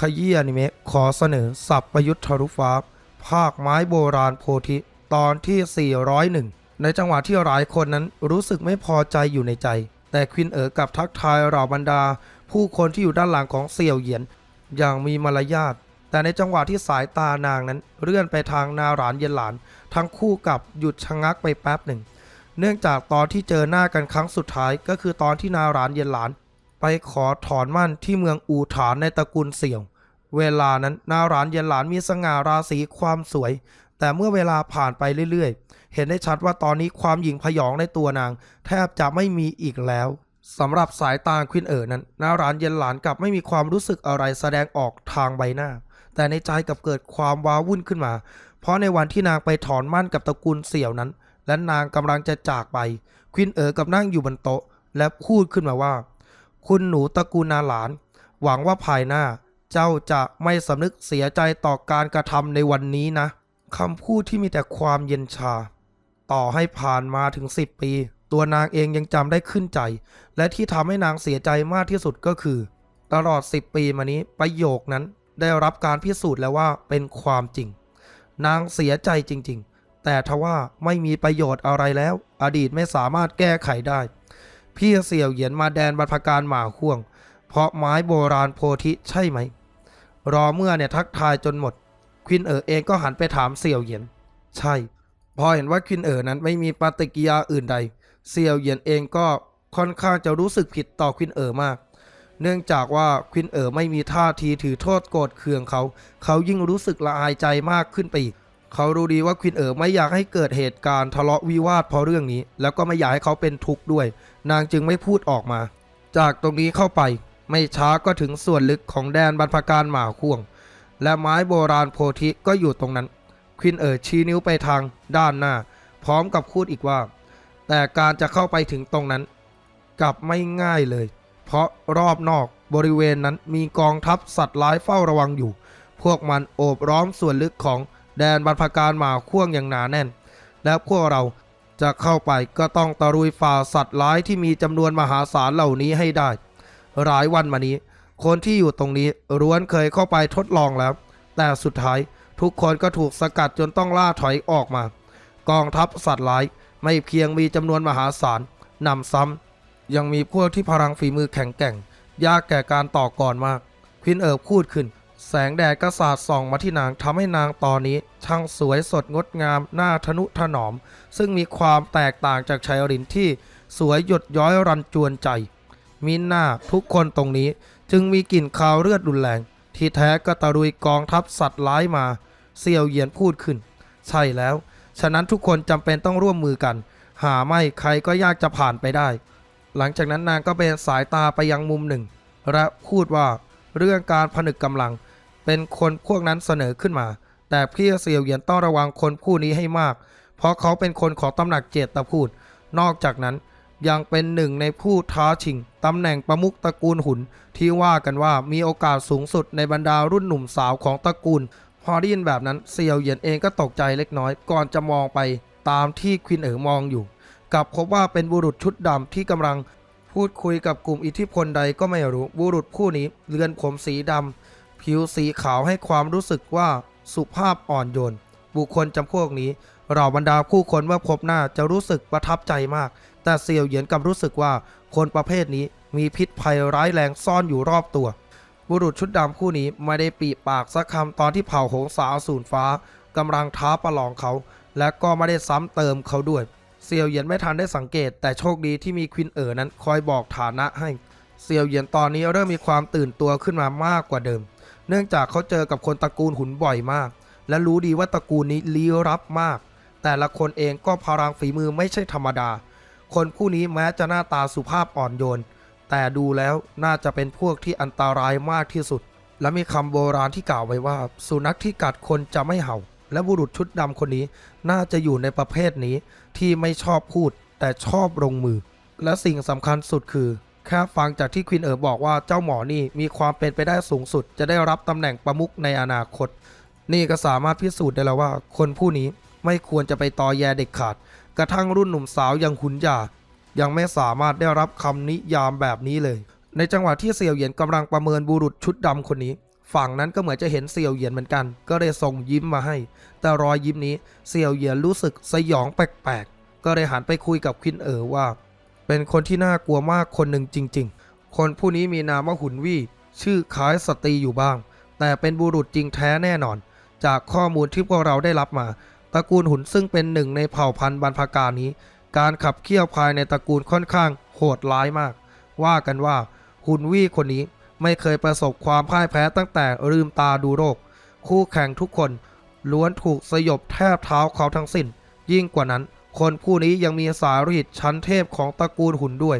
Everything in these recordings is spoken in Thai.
ขยี้อนิเมะขอเสนอสับประยุทธ์ทะลุฟ้า ภาคไม้โบราณโพธิ ตอนที่ 401 ในจังหวะที่หลายคนนั้นรู้สึกไม่พอใจอยู่ในใจ แต่ควินเอ๋อกับทักทายเหล่าบรรดา ผู้คนที่อยู่ด้านหลังของเสี่ยวเหยียน อย่างมีมารยาทแต่ในจังหวะที่สายตานางนั้น เลื่อนไปทางนาหลานเย็นหลาน ทั้งคู่กับหยุดชะงักไปแป๊บหนึ่ง เนื่องจากตอนที่เจอหน้ากันครั้งสุดท้ายก็คือตอนที่นาหลานเย็นหลาน ไปขอถอนมั่นที่เมืองอูฐานในตระกูลเสี่ยว เวลานั้นนาหลานเยนหลานมีสง่าราศีความสวย แต่เมื่อเวลาผ่านไปเรื่อยๆ เห็นได้ชัดว่าตอนนี้ความหยิ่งพยองในตัวนาง แทบจะไม่มีอีกแล้วสำหรับสายตาควินเอ๋อนั้นนาหลานเยนหลานกลับไม่มีความรู้สึกอะไรแสดงออกทางใบหน้า แต่ในใจกลับเกิดความว้าวุ่นขึ้นมา เพราะในวันที่นางไปถอนมั่นกับตระกูลเสี่ยวนั้น และนางกำลังจะจากไปควินเอ๋อกับนั่งอยู่บนโต๊ะ และพูดขึ้นมาว่า คุณหนูตระกูลนาหลาน หวังว่าภายหน้า เจ้าจะไม่สำนึกเสียใจต่อการกระทำในวันนี้นะคำพูดที่มีแต่ความเย็นชา ต่อให้ผ่านมาถึง10ปี ตัวนางเองยังจำได้ขึ้นใจ และที่ทำให้นางเสียใจมากที่สุดก็คือ ตลอด10ปีมานี้ประโยคนั้นได้รับการพิสูจน์แล้วว่าเป็นความจริง นางเสียใจจริง ๆ แต่ทว่าไม่มีประโยชน์อะไรแล้ว อดีตไม่สามารถแก้ไขได้ พี่เสี่ยวเหยียนมาแดนบรรพการหมาห่วง เพราะไม้โบราณโพธิใช่ไหม รอเมื่อเนี่ยทักทายจนหมด ควินเอ๋อเองก็หันไปถามเสี่ยวเหยียน ใช่ พอเห็นว่าควินเอ๋อนั้นไม่มีปฏิกิริยาอื่นใด เสี่ยวเหยียนเองก็ค่อนข้างจะรู้สึกผิดต่อควินเอ๋อมาก เนื่องจากว่าควินเอ๋อไม่มีท่าทีถือโทษโกรธเคืองเขา เขายิ่งรู้สึกละอายใจมากขึ้นไปอีก เขารู้ดีว่าควินเอ๋อไม่อยากให้เกิดเหตุการณ์ทะเลาะวิวาทเพราะเรื่องนี้ แล้วก็ไม่อยากให้เขาเป็นทุกข์ด้วย นางจึงไม่พูดออกมา จากตรงนี้เข้าไป ไม่ช้าก็ถึงส่วนลึกของแดนบรรพการหมาข่วง และไม้โบราณโพธิก็อยู่ตรงนั้น ควินเอ๋อชี้นิ้วไปทางด้านหน้า พร้อมกับพูดอีกว่า แต่การจะเข้าไปถึงตรงนั้น กลับไม่ง่ายเลย เพราะรอบนอกบริเวณนั้นมีกองทัพสัตว์ร้ายเฝ้าระวังอยู่ พวกมันโอบล้อมส่วนลึกของ แดนบรรพการหมาข่วงอย่างหนาแน่น และพวกเราจะเข้าไปก็ต้องตะรุยฝ่าสัตว์ร้ายที่มีจำนวนมหาศาลเหล่านี้ให้ได้ หลายวันมานี้ คนที่อยู่ตรงนี้ร้วนเคยเข้าไปทดลองแล้ว แต่สุดท้ายทุกคนก็ถูกสกัดจนต้องล่าถอยออกมา กองทัพสัตว์ร้ายไม่เพียงมีจำนวนมหาศาลนำซ้ำยังมีพวกที่พลังฝีมือแข็งแกร่ง ยากแก่การต่อกรมาก ควินเอิบพูดขึ้น แสงแดดก็สาดส่องมาที่นางทำให้นางตอนนี้ ช่างสวยสดงดงามหน้าทนุถนอม ซึ่งมีความแตกต่างจากชายรินที่สวยหยดย้อยรันจวนใจ มีหน้าทุกคนตรงนี้จึงมีกลิ่นคาวเลือดรุนแรง ที่แท้ก็ตะรุยกองทัพสัตว์ร้ายมาเสี่ยวเหยียนพูดขึ้น ใช่แล้ว ฉะนั้นทุกคนจำเป็นต้องร่วมมือกัน หาไม่ใครก็ยากจะผ่านไปได้ หลังจากนั้นนางก็เป็นสายตาไปยังมุมหนึ่ง และพูดว่าเรื่องการผนึกกำลัง เป็นคนพวกนั้นเสนอขึ้นมา แต่พี่เสี่ยวเหยียนต้องระวังคนผู้นี้ให้มาก เพราะเขาเป็นคนของตำหนักเจตตะพูด นอกจากนั้นยังเป็นหนึ่งในผู้ท้าชิงตำแหน่งประมุขตระกูลหุน ที่ว่ากันว่ามีโอกาสสูงสุดในบรรดารุ่นหนุ่มสาวของตระกูล พอได้ยินแบบนั้นเซียวเหยียนเองก็ตกใจเล็กน้อย ก่อนจะมองไปตามที่ควินเอ๋อมองอยู่กลับพบว่าเป็นบุรุษชุดดำที่กำลังพูดคุยกับกลุ่มอิทธิพลใดก็ไม่รู้บุรุษผู้นี้เรือนผมสีดำ ผิวสีขาวให้ความรู้สึกว่าสุภาพอ่อนโยน บุคคลจำพวกนี้เราบรรดาผู้คนเมื่อพบหน้าจะรู้สึกประทับใจมาก แต่เซียวเหยียนกลับรู้สึกว่าคนประเภทนี้มีพิษภัยร้ายแรงซ่อนอยู่รอบตัว บุรุษชุดดำผู้นี้ไม่ได้ปีปากสักคำตอนที่เผ่าหงสาสูรฟ้ากำลังท้าประลองเขา และก็ไม่ได้ซ้ำเติมเขาด้วยเซียวเหยียนไม่ทันได้สังเกต แต่โชคดีที่มีควินเอ๋อนั้นคอยบอกฐานะให้เซียวเหยียนตอนนี้เริ่มมีความตื่นตัวขึ้นมามากกว่าเดิม เนื่องจากเขาเจอกับคนตระกูลหุนบ่อยมาก และรู้ดีว่าตระกูลนี้ลี้ลับมาก แต่ละคนเองก็พลังฝีมือไม่ใช่ธรรมดา คนผู้นี้แม้จะหน้าตาสุภาพอ่อนโยน แต่ดูแล้วน่าจะเป็นพวกที่อันตรายมากที่สุด และมีคำโบราณที่กล่าวไว้ว่า สุนัขที่กัดคนจะไม่เห่า และบุรุษชุดดำคนนี้น่าจะอยู่ในประเภทนี้ที่ไม่ชอบพูด แต่ชอบลงมือ และสิ่งสำคัญสุดคือ แค่ฟังจากที่ควินเอ๋อบอกว่าเจ้าหมอนี่มีความเป็นไปได้สูงสุด จะได้รับตำแหน่งประมุขในอนาคต นี่ก็สามารถพิสูจน์ได้แล้วว่า คนผู้นี้ไม่ควรจะไปตอแยเด็กขาด กระทั่งรุ่นหนุ่มสาวย่างหุนหยายังไม่สามารถได้รับคำนิยามแบบนี้เลย ในจังหวะที่เสี่ยวเหยียนกำลังประเมินบุรุษชุดดำคนนี้ ฝั่งนั้นก็เหมือนจะเห็นเซี่ยวเหยียนเหมือนกัน ก็เลยส่งยิ้มมาให้ แต่รอยยิ้มนี้เซี่ยวเหยียนรู้สึกสยองแปลกๆก็เลยหันไปคุยกับควินเอ๋อว่า เป็นคนที่น่ากลัวมากคนหนึ่งจริง ๆ คนผู้นี้มีนามว่าหุนวี่ชื่อคล้ายสตรีอยู่บ้าง แต่เป็นบุรุษจริงแท้แน่นอน จากข้อมูลที่พวกเราได้รับมา ตระกูลหุนซึ่งเป็นหนึ่งในเผ่าพันธุ์บรรพการนี้ การขับเคี่ยวภายในตระกูลค่อนข้างโหดร้ายมาก ว่ากันว่าหุนวี่คนนี้ไม่เคยประสบความพ่ายแพ้ตั้งแต่ลืมตาดูโรค คู่แข่งทุกคนล้วนถูกสยบแทบเท้าเขาทั้งสิ้น ยิ่งกว่านั้น คนผู้นี้ยังมีสายฤทธิ์ชั้นเทพของตระกูลหุ่นด้วย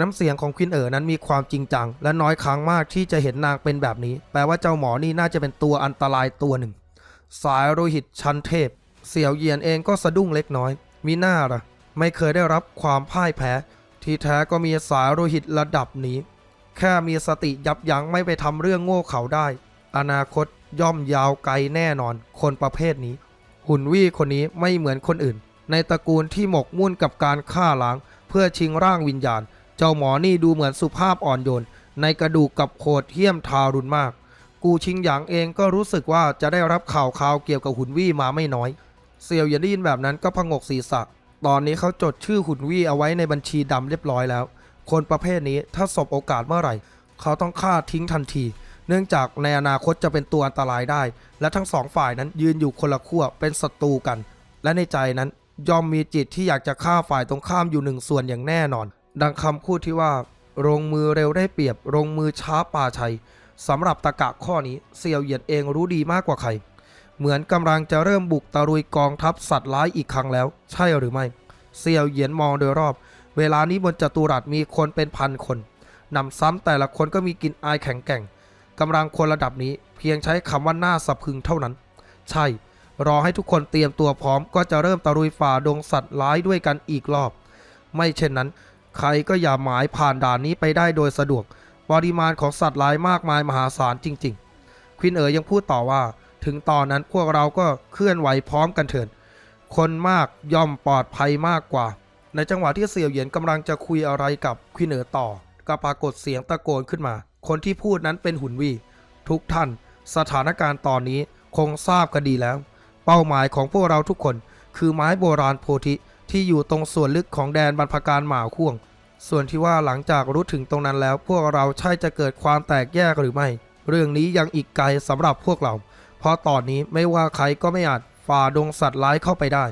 น้ำเสียงของควินเอ๋อนั้นมีความจริงจัง และน้อยครั้งมากที่จะเห็นนางเป็นแบบนี้ แปลว่าเจ้าหมอนี่น่าจะเป็นตัวอันตรายตัวหนึ่ง สายโลหิตชั้นเทพ เสี่ยวเยียนเองก็สะดุ้งเล็กน้อย มีหน้าล่ะ ไม่เคยได้รับความพ่ายแพ้ ที่แท้ก็มีสายโลหิตระดับนี้ แค่มีสติยับยั้งไม่ไปทำเรื่องโง่เขาได้ อนาคตย่อมยาวไกลแน่นอน คนประเภทนี้ หุ่นวี่คนนี้ไม่เหมือนคนอื่น ในตระกูลที่หมกมุ่นกับการฆ่าล้าง เพื่อชิงร่างวิญญาณ เจ้าหมอนี่ดูเหมือนสุภาพอ่อนโยน ในกระดูกกับโคดเหี้ยมทารุณมาก กูชิงหยางเองก็รู้สึกว่าจะได้รับข่าวข่าวเกี่ยวกับหุ่นวี่มาไม่น้อย เซียวเหยันได้ยินแบบนั้นก็พงกศีรษะ ตอนนี้เขาจดชื่อหุ่นวี่เอาไว้ในบัญชีดำเรียบร้อยแล้ว คนประเภทนี้ถ้าสบโอกาสเมื่อไหร่ เขาต้องฆ่าทิ้งทันทีเนื่องจากในอนาคตจะเป็นตัวอันตรายได้ และทั้งสองฝ่ายนั้นยืนอยู่คนละขั้วเป็นศัตรูกัน และในใจนั้น ย่อมมีจิตที่อยากจะฆ่าฝ่ายตรงข้ามอยู่หนึ่งส่วนอย่างแน่นอน ดังคำพูดที่ว่าลงมือเร็วได้เปรียบลงมือช้าป่าชัยสำหรับตะกะข้อนี้เซียวเหยียนเองรู้ดีมากกว่าใคร เหมือนกำลังจะเริ่มบุกตะลุยกองทัพสัตว์ร้ายอีกครั้งแล้ว ใช่หรือไม่ เซียวเหยียนมองโดยรอบ เวลานี้บนจัตุรัสมีคนเป็นพันคนนำซ้ำแต่ละคนก็มีกลินอายแข็งแกร่งกำลังคนระดับนี้เพียงใช้คำว่าหน้าสะพึงเท่านั้น ใช่ รอให้ทุกคนเตรียมตัวพร้อมก็จะเริ่มตะลุยฝ่าดงสัตว์ร้ายด้วยกันอีกรอบ ไม่เช่นนั้น ใครก็อย่าหมายผ่านด่านนี้ไปได้โดยสะดวก ปริมาณของสัตว์ร้ายมากมายมหาศาลจริง ๆ ควินเอ๋ยยังพูดต่อว่า ถึงตอนนั้นพวกเราก็เคลื่อนไหวพร้อมกันเถิดคนมากย่อมปลอดภัยมากกว่า ในจังหวะที่เสี่ยวเหยียนกำลังจะคุยอะไรกับควินเอ๋อต่อ ก็ปรากฏเสียงตะโกนขึ้นมา คนที่พูดนั้นเป็นหุนวี ทุกท่าน สถานการณ์ตอนนี้คงทราบกันดีแล้ว เป้าหมายของพวกเราทุกคน คือไม้โบราณโพธิที่อยู่ตรงส่วนลึกของแดนบรรพการหมาข่วง ส่วนที่ว่าหลังจากรู้ถึงตรงนั้นแล้ว พวกเราใช่จะเกิดความแตกแยกหรือไม่ เรื่องนี้ยังอีกไกลสำหรับพวกเรา เพราะตอนนี้ไม่ว่าใครก็ไม่อาจฝ่าดงสัตว์ร้ายเข้าไปได้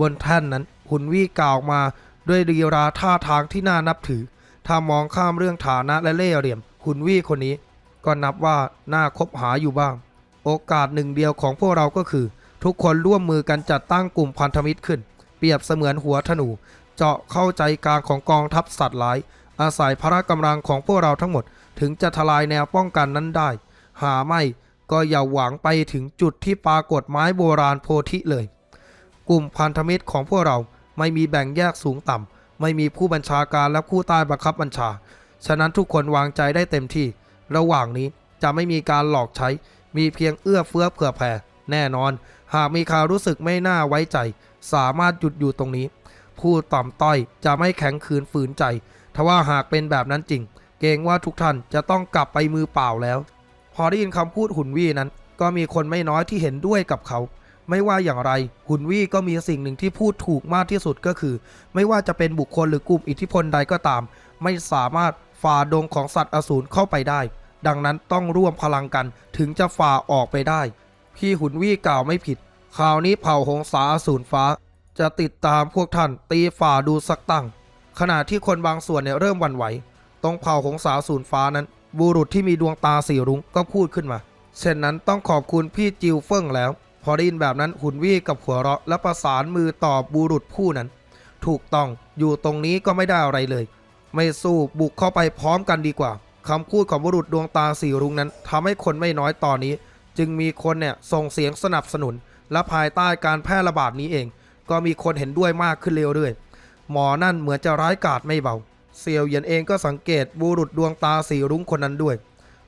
บนแท่นนั้นหุนวี่กล่าวมาด้วยรีราท่าทางที่น่านับถือ ถ้ามองข้ามเรื่องฐานะและเล่ห์เหลี่ยม หุนวี่คนนี้ ก็นับว่าน่าคบหาอยู่บ้าง โอกาสหนึ่งเดียวของพวกเราก็คือ ทุกคนร่วมมือกันจัดตั้งกลุ่มพันธมิตรขึ้น เปรียบเสมือนหัวธนู เจาะเข้าใจกลางของกองทัพสัตว์ร้าย อาศัยพละกำลังของพวกเราทั้งหมด ถึงจะทลายแนวป้องกันนั้นได้ หาไม่ก็อย่าหวังไปถึงจุดที่ปรากฏไม้โบราณโพธิเลย กลุ่มพันธมิตรของพวกเราไม่มีแบ่งแยกสูงต่ำ ไม่มีผู้บัญชาการและผู้ใต้บังคับบัญชา ฉะนั้นทุกคนวางใจได้เต็มที่ ระหว่างนี้จะไม่มีการหลอกใช้ มีเพียงเอื้อเฟื้อเผื่อแผ่ แน่นอน หากมีข่าวรู้สึกไม่น่าไว้ใจ สามารถหยุดอยู่ตรงนี้ ผู้ต่ำต้อยจะไม่แข็งขืนฝืนใจทว่าหากเป็นแบบนั้นจริง เกรงว่าทุกท่านจะต้องกลับไปมือเปล่าแล้ว พอได้ยินคำพูดหุ่นวี่นั้น ก็มีคนไม่น้อยที่เห็นด้วยกับเขา ไม่ว่าอย่างไร หุ่นวี่ก็มีสิ่งหนึ่งที่พูดถูกมากที่สุดก็คือ ไม่ว่าจะเป็นบุคคลหรือกลุ่มอิทธิพลใดก็ตาม ไม่สามารถฝ่าดงของสัตว์อสูรเข้าไปได้ ดังนั้นต้องร่วมพลังกันถึงจะฝ่าออกไปได้ พี่หุนวี่กล่าวไม่ผิดคราวนี้เผ่าหงสาอสูรฟ้า จะติดตามพวกท่านตีฝ่าดูสักตั้ง ขณะที่คนบางส่วนเนี่ยเริ่มวันไหว ตรงเผ่าหงสาสูรฟ้านั้น บุรุษที่มีดวงตาสีรุ้งก็พูดขึ้นมา เช่นนั้นต้องขอบคุณพี่จิวเฟิงแล้ว พอได้ยินแบบนั้นหุนวี่กับหัวเราะและประสานมือตอบบุรุษผู้นั้น ถูกต้องอยู่ตรงนี้ก็ไม่ได้อะไรเลย ไม่สู้บุกเข้าไปพร้อมกันดีกว่าคำพูดของบุรุษดวงตาสีรุ้งนั้นทำให้คนไม่น้อยตอนนี้ จึงมีคนเนี่ยส่งเสียงสนับสนุน และภายใต้การแพร่ระบาดนี้เอง ก็มีคนเห็นด้วยมากขึ้นเรื่อยๆหมอนั่นเหมือนจะร้ายกาจไม่เบาเซียวเหยียนเองก็สังเกตบุรุษดวงตาสีรุ้งคนนั้นด้วย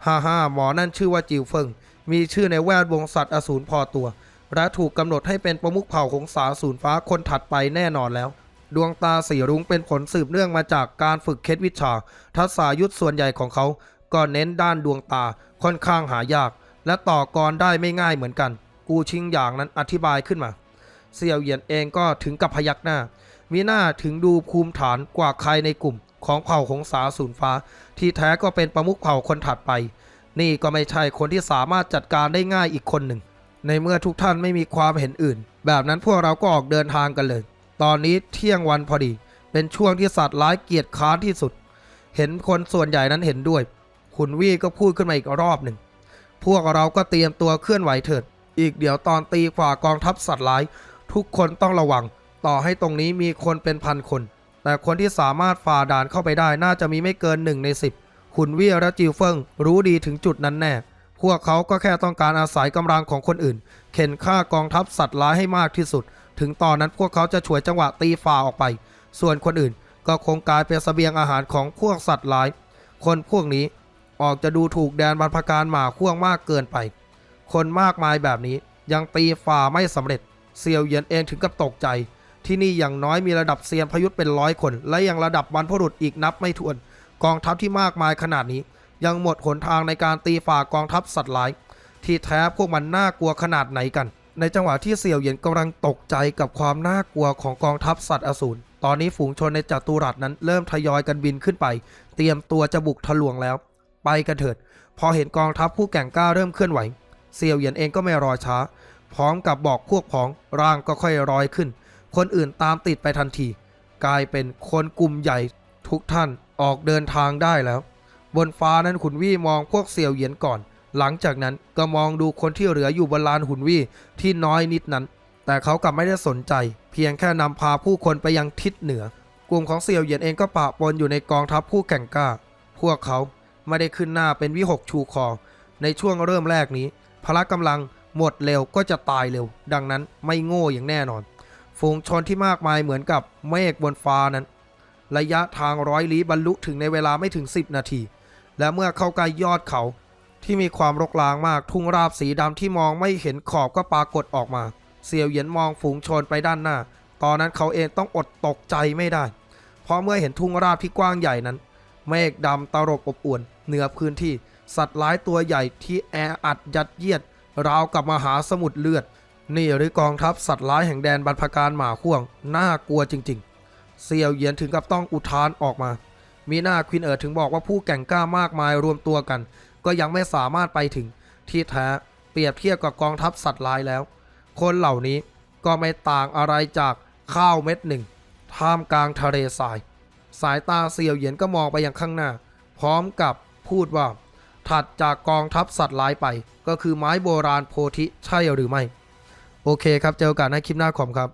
ฮ่าฮ่าหมอนั่นชื่อว่าจิวเฟิง มีชื่อในแวดวงสัตว์อสูรพอตัว และถูกกำหนดให้เป็นประมุขเผ่าของสาสูรฟ้าคนถัดไปแน่นอนแล้ว ดวงตาสีรุ้งเป็นผลสืบเนื่องมาจากการฝึกเคล็ดวิชา ทักษายุทธส่วนใหญ่ของเขา ก็เน้นด้านดวงตาค่อนข้างหายาก และต่อกรได้ไม่ง่ายเหมือนกันกูชิงอย่างนั้นอธิบายขึ้นมา เสี่ยวเหยียนเองก็ถึงกับพยักหน้า มีหน้าถึงดูภูมิฐานกว่าใครในกลุ่มของเผ่าหงสาสูนฟ้า ที่แท้ก็เป็นประมุขเผ่าคนถัดไป นี่ก็ไม่ใช่คนที่สามารถจัดการได้ง่ายอีกคนหนึ่ง ในเมื่อทุกท่านไม่มีความเห็นอื่น แบบนั้นพวกเราก็ออกเดินทางกันเลย ตอนนี้เที่ยงวันพอดี เป็นช่วงที่สัตว์ร้ายเกียจค้านที่สุด เห็นคนส่วนใหญ่นั้นเห็นด้วย ขุนวี่ก็พูดขึ้นมาอีกรอบหนึ่ง พวกเราก็เตรียมตัวเคลื่อนไหวเถิด อีกเดี๋ยวตอนตีฝ่ากองทัพสัตว์ร้าย ทุกคนต้องระวัง ต่อให้ตรงนี้มีคนเป็นพันคน แต่คนที่สามารถฝ่าด่านเข้าไปได้น่าจะมีไม่เกินหนึ่งในสิบขุนวี่และจิวเฟิงรู้ดีถึงจุดนั้นแน่ พวกเขาก็แค่ต้องการอาศัยกำลังของคนอื่น เข็นฆ่ากองทัพสัตว์ร้ายให้มากที่สุด ถึงตอนนั้นพวกเขาจะฉวยจังหวะตีฝ่าออกไป ส่วนคนอื่นก็คงกลายเป็นเสบียงอาหารของพวกสัตว์ร้าย คนพวกนี้ ออกจะดูถูกแดนบรรพการหมาข่วงมากเกินไป คนมากมายแบบนี้ยังตีฝ่าไม่สำเร็จ เซียวเหยียนเองถึงกับตกใจ ที่นี่อย่างน้อยมีระดับเซียนพยุทธ์เป็นร้อยคน และยังระดับบรรพบุรุษอีกนับไม่ถ้วน กองทัพที่มากมายขนาดนี้ ยังหมดหนทางในการตีฝ่ากองทัพสัตว์ร้าย ที่แท้พวกมันน่ากลัวขนาดไหนกัน ในจังหวะที่เสียวเหยียนกำลังตกใจกับความน่ากลัวของกองทัพสัตว์อสูรตอนนี้ฝูงชนในจัตุรัสนั้นเริ่มทยอยกันบินขึ้นไป เตรียมตัวจะบุกทะลวงแล้ว ไปกันเถิด พอเห็นกองทัพผู้แก่งกล้าเริ่มเคลื่อนไหวเสียวเหยียนเองก็ไม่รอช้า พร้อมกับบอกพวกพ้องร่างก็ค่อยรอยขึ้น คนอื่นตามติดไปทันที กลายเป็นคนกลุ่มใหญ่ทุกท่านออกเดินทางได้แล้ว บนฟ้านั้นขุนวี่มองพวกเสียวเหยียนก่อน หลังจากนั้นก็มองดูคนที่เหลืออยู่บนลานหุนวี่ที่น้อยนิดนั้น แต่เขากลับไม่ได้สนใจ เพียงแค่นำพาผู้คนไปยังทิศเหนือกลุ่มของเสียวเหยียนเองก็ปะปนอยู่ในกองทัพผู้แข่งกล้า พวกเขา ไม่ได้ขึ้นหน้าเป็นวิหกชูคอ ในช่วงเริ่มแรกนี้ พละกำลังหมดเร็วก็จะตายเร็ว ดังนั้นไม่โง่อย่างแน่นอน ฝูงชนที่มากมายเหมือนกับเมฆบนฟ้านั้น ระยะทางร้อยลี้บรรลุถึงในเวลาไม่ถึง 10 นาที และเมื่อเข้าใกล้ยอดเขาที่มีความรกร้างมากทุ่งราบสีดำที่มองไม่เห็นขอบก็ปรากฏออกมา เสี่ยวเหยียนมองฝูงชนไปด้านหน้า ตอนนั้นเขาเองต้องอดตกใจไม่ได้ เพราะเมื่อเห็นทุ่งราบที่กว้างใหญ่นั้น เมฆดำตลบอบอวนเหนือพื้นที่ สัตว์ร้ายตัวใหญ่ที่แออัดยัดเยียด ราวกับมหาสมุทรเลือด นี่หรือกองทัพสัตว์ร้ายแห่งแดนบรรพการหมาข่วง น่ากลัวจริง ๆ เซียวเหยียนถึงกับต้องอุทานออกมา มีหน้าควินเอ๋อถึงบอกว่าผู้แก่งกล้ามากมายรวมตัวกัน ก็ยังไม่สามารถไปถึง ที่แท้เปรียบเทียบกับกองทัพสัตว์ร้ายแล้ว คนเหล่านี้ก็ไม่ต่างอะไรจากข้าวเม็ดหนึ่งท่ามกลางทะเลทราย สายตาเสียวเหยียนก็มองไปยังข้างหน้า พร้อมกับพูดว่า ถัดจากกองทัพสัตว์ร้ายไป ก็คือไม้โบราณโพธิใช่หรือไม่ โอเคครับ เจอกันในคลิปหน้าขอมครับ